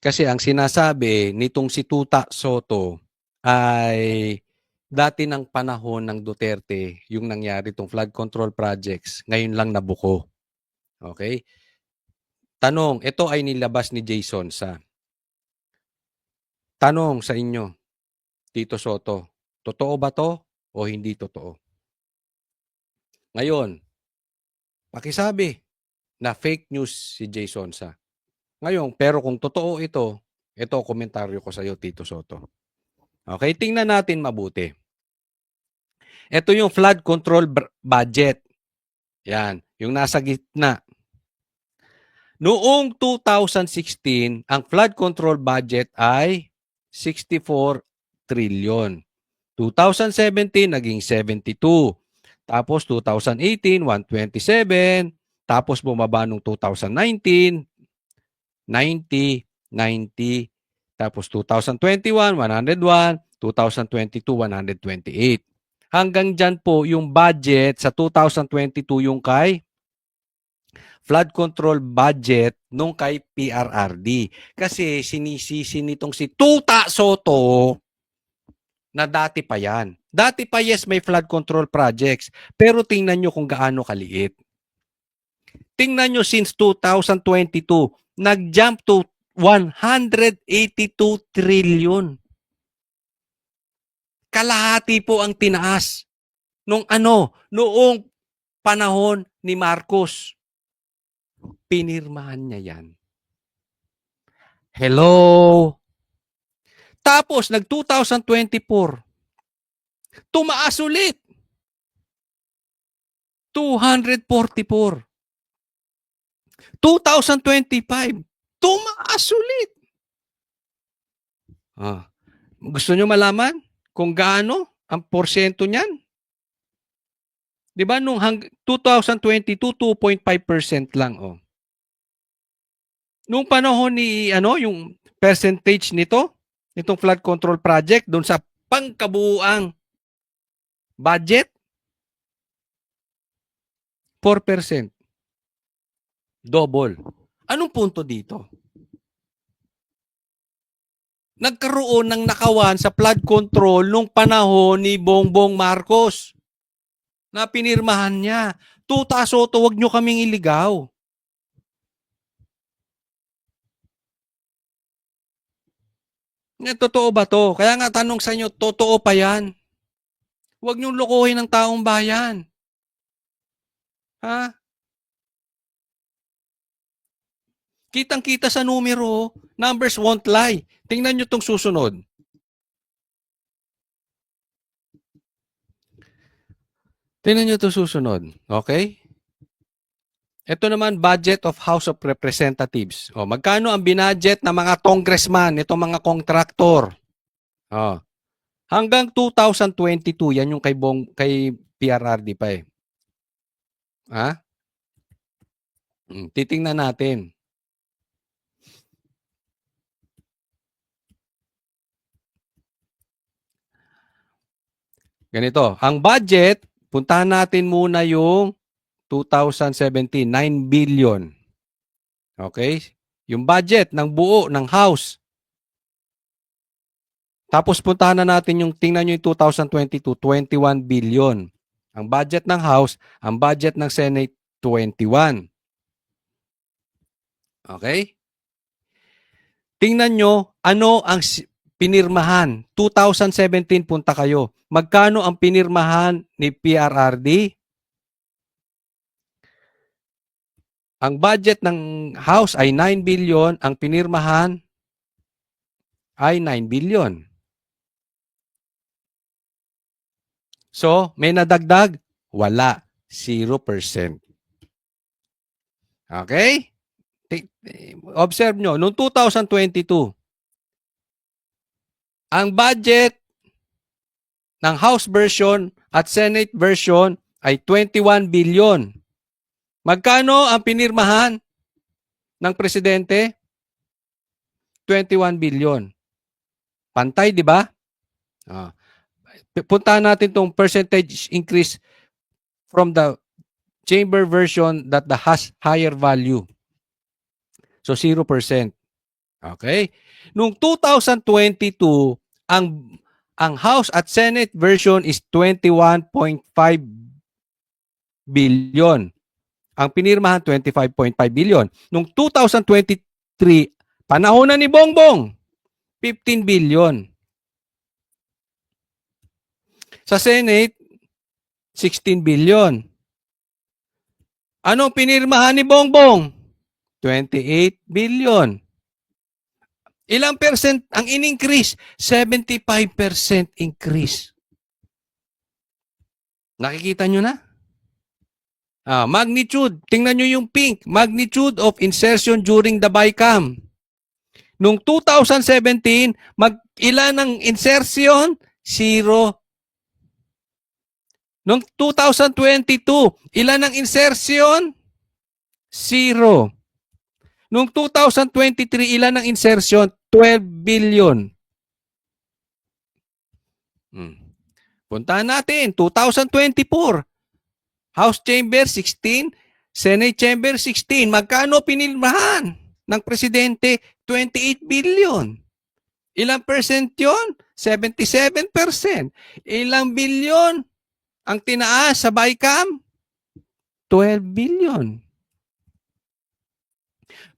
Kasi ang sinasabi nitong si Tuta Soto ay dati ng panahon ng Duterte yung nangyari itong flood control projects, ngayon lang nabuko. Okay? Tanong, ito ay nilabas ni Jason sa Tanong sa inyo, Tito Soto, totoo ba to o hindi totoo? Ngayon, pakisabi na fake news si Jason sa. Ngayon, pero kung totoo ito, ito komentaryo ko sa iyo, Tito Soto. Okay, tingnan natin mabuti. Ito yung flood control budget. Yan, yung nasa gitna. Noong 2016, ang flood control budget ay 64 trillion. 2017, naging 72. Tapos 2018, 127. Tapos bumaba nung 2019, 90, 90. Tapos 2021, 101. 2022, 128. Hanggang dyan po yung budget sa 2022 yung kay flood control budget nung kay PRRD. Kasi sinisisi nitong si Tuta Soto na dati pa yan. Dati pa yes may flood control projects. Pero tingnan nyo kung gaano kaliit. Tingnan nyo since 2022, nag-jump to 182 trillion. Kalahati po ang tinaas nung ano, noong panahon ni Marcos. Pinirmahan niya yan. Hello? Tapos, nag 2024, tumaas ulit. 244. 2025, tumaas ulit. Ah, gusto nyo malaman kung gaano ang porsyento niyan? 'Di ba nung hang, 2022 2.5% lang oh. Nung panahon ni ano yung percentage nito, itong flood control project doon sa pangkabuuang budget 4%. Double. Anong punto dito? Nagkaroon ng nakawan sa flood control nung panahon ni Bongbong Marcos na pinirmahan niya. Tuta Soto, wag nyo kaming iligaw. Nga, totoo ba to? Kaya nga tanong sa inyo, totoo pa yan? Huwag niyong lokohin ng taong bayan. Ha? Kitang-kita sa numero, numbers won't lie. Tingnan nyo itong susunod. Tingnan nyo itong susunod. Okay? Ito naman, budget of House of Representatives. O, magkano ang binadget ng mga congressman, itong mga contractor? O, hanggang 2022, yan yung kay, Bong, kay PRRD pa eh. Ha? Hmm, Titingnan natin. Ganito, ang budget, puntahan natin muna yung 2017, 9 billion. Okay? Yung budget ng buo ng House. Tapos puntahan na natin yung, tingnan nyo yung 2022, 21 billion. Ang budget ng House, ang budget ng Senate, 21. Okay? Tingnan nyo, ano ang pinirmahan? 2017 punta kayo. Magkano ang pinirmahan ni PRRD? Ang budget ng House ay 9 billion, ang pinirmahan ay 9 billion. So, may nadagdag? Wala. 0%. Okay? Observe nyo, noong 2022, ang budget ng House version at Senate version ay 21 billion. Magkano ang pinirmahan ng presidente? 21 billion. Pantay, di ba? Ah. Puntahan natin tong percentage increase from the chamber version that the has higher value. So 0%. Okay? Nung 2022, ang ang House at Senate version is 21.5 billion. Ang pinirmahan 25.5 billion. Nung 2023, panahon na ni Bongbong, 15 billion. Sa Senate, 16 billion. Anong pinirmahan ni Bongbong? 28 billion. Ilang percent ang in-increase? 75% increase. Nakikita nyo na? Ah, magnitude. Tingnan nyo yung pink. Magnitude of insertion during the BICAM. Nung 2017, mag ilan ang insertion? Zero. Nung 2022, ilan ang insertion? Zero. Nung 2023, ilan ang insertion? 12 billion. Hmm. Puntahan natin, 2024. House Chamber 16, Senate Chamber 16. Magkano pinilmahan ng presidente? 28 billion. Ilang percent yon? 77%. Ilang billion ang tinaas sa BICAM? 12 billion.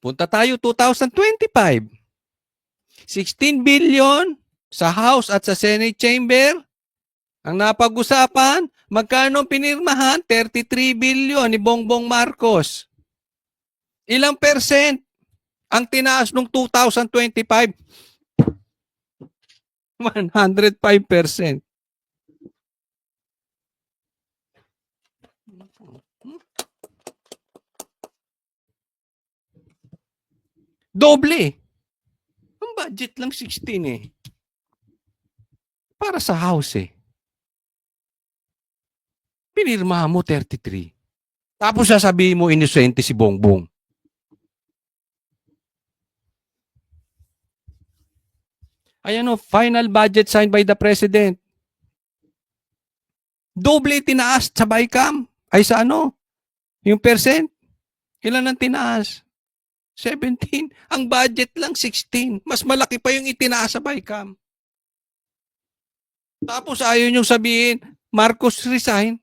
Punta tayo 2025. 16 billion sa House at sa Senate Chamber. Ang napag-usapan, magkano pinirmahan? 33 billion ni Bongbong Marcos. Ilang percent ang tinaas nung 2025? 105 percent. Doble. Budget lang 16 eh. Para sa house eh. Pinirma mo 33. Tapos sasabihin mo inosente si Bongbong. Ayan o, final budget signed by the President. Doble tinaas sa BICAM. Ay sa ano? Yung percent. Ilan ang tinaas? 17. Ang budget lang 16. Mas malaki pa yung itinaas sa BICAM. Tapos ayaw niyong sabihin, Marcos resign.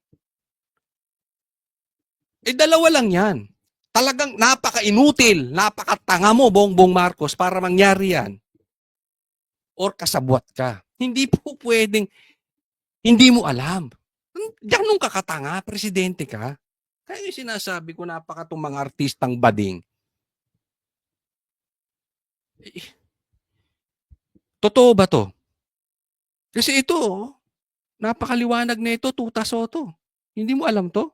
Eh dalawa lang yan. Talagang napaka-inutil, napakatanga mo, Bongbong Marcos, para mangyari yan. Or kasabwat ka. Hindi po pwedeng, hindi mo alam. Diyan nung kakatanga, presidente ka. Kaya yung sinasabi ko, napakatong mga artistang bading. Eh, Totoo ba to? Kasi ito, oh, napakaliwanag na ito, tuta soto. Hindi mo alam to?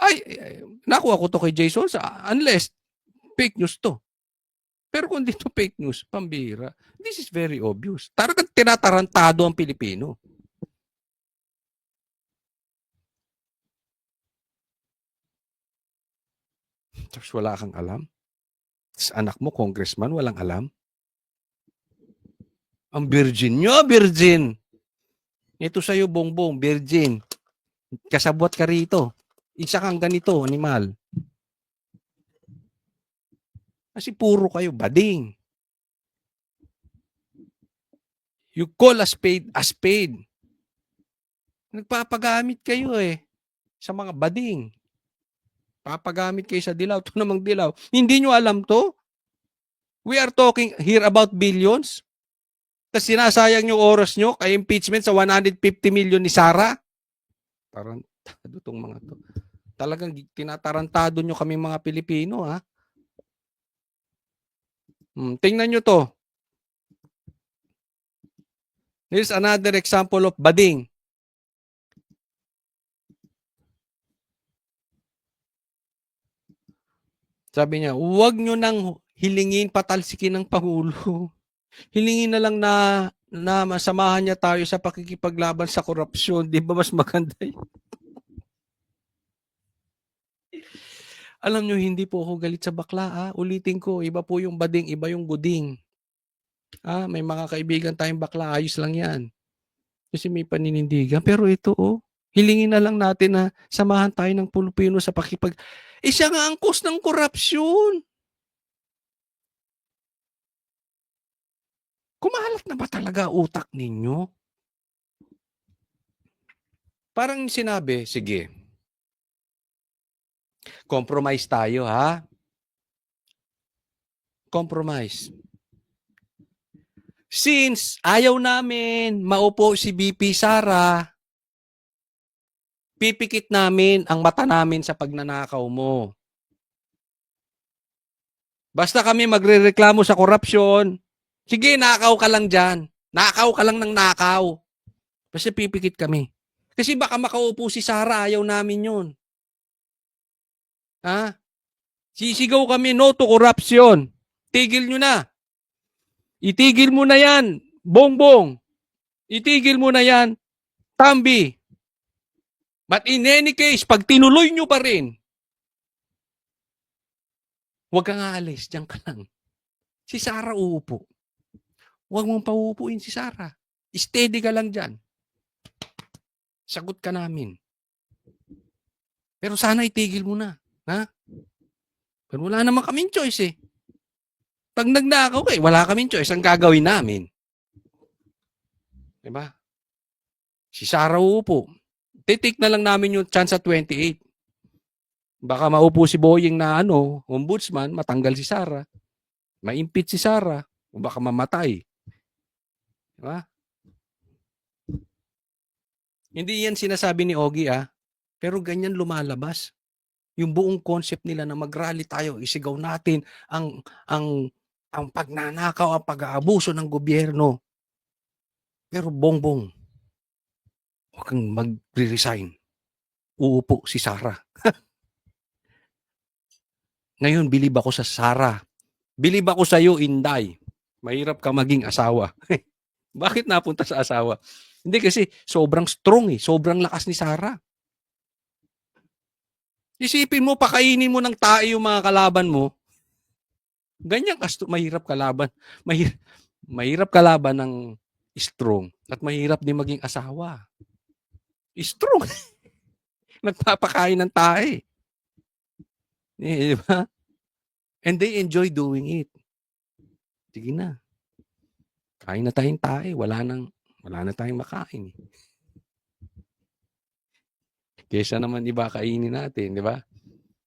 Ay, ay, nakuha ko to kay Jason sa unless fake news to. Pero kung dito fake news, pambira. This is very obvious. Talagang tinatarantado ang Pilipino. Tapos wala kang alam. Tapos anak mo, congressman, walang alam. Ang virgin nyo, virgin. Ito sa'yo, bongbong, virgin. Kasabot ka rito. Isa kang ganito, animal. Kasi puro kayo, bading. You call a spade a spade. Nagpapagamit kayo eh sa mga bading. Papagamit kayo sa dilaw. Ito namang dilaw. Hindi nyo alam to? We are talking here about billions. Tapos sinasayang yung oras nyo kay impeachment sa 150 million ni Sara. Tarantado tong mga to. Talagang tinatarantado nyo kami mga Pilipino, ha? Hmm, tingnan nyo to. Here's another example of bading. Sabi niya, huwag nyo nang hilingin patalsikin ng Pangulo. Hilingin na lang na na masamahan niya tayo sa pakikipaglaban sa korupsyon. Di ba mas maganda yun? Alam nyo, hindi po ako galit sa bakla. Ah. Ulitin ko, iba po yung bading, iba yung guding. Ah, may mga kaibigan tayong bakla, ayos lang yan. Kasi may paninindigan. Pero ito, oh, hilingin na lang natin na samahan tayo ng Pilipino sa pakipag... Eh, siya nga ang cause ng korupsyon. Kumalat na ba talaga utak ninyo? Parang sinabi, sige, compromise tayo ha. Compromise. Since ayaw namin maupo si BP Sara, pipikit namin ang mata namin sa pagnanakaw mo. Basta kami magrereklamo sa korupsyon, sige, nakaw ka lang dyan. Nakaw ka lang ng nakaw. Basta pipikit kami. Kasi baka makaupo si Sara, ayaw namin yun. Ha? Sisigaw kami, no to corruption. Tigil nyo na. Itigil mo na yan, bongbong. Itigil mo na yan, tambi. But in any case, pag tinuloy nyo pa rin, huwag kang aalis, diyan ka lang. Si Sara uupo. Huwag mong pauupuin si Sara. Steady ka lang dyan. Sagot ka namin. Pero sana itigil mo na. Ha? Pero wala naman kaming choice eh. Pag nagnakaw ka eh, wala kaming choice. Ang gagawin namin. Diba? Si Sara uupo. Titik na lang namin yung chance sa 28. Baka maupo si Boying na ano, ombudsman, matanggal si Sara. Ma-impeach si Sara. O baka mamatay. Diba? Hindi yan sinasabi ni Ogie ah. Pero ganyan lumalabas. Yung buong concept nila na mag-rally tayo, isigaw natin ang ang ang pagnanakaw, ang pag-aabuso ng gobyerno. Pero bongbong, huwag kang mag-resign. Uupo si Sara. Ngayon, bilib ako sa Sara. Bilib ako sa iyo, Inday. Mahirap ka maging asawa. Bakit napunta sa asawa? Hindi kasi sobrang strong eh. Sobrang lakas ni Sara. Isipin mo, pakainin mo ng tae yung mga kalaban mo. Ganyan kasto, mahirap kalaban. Mahirap, mahirap kalaban ng strong at mahirap din maging asawa. Strong. Nagpapakain ng tae. Eh, di ba? And they enjoy doing it. Sige na. Kain na tayong tae. Wala nang, wala na tayong makain. Kesa naman iba kainin natin, di ba?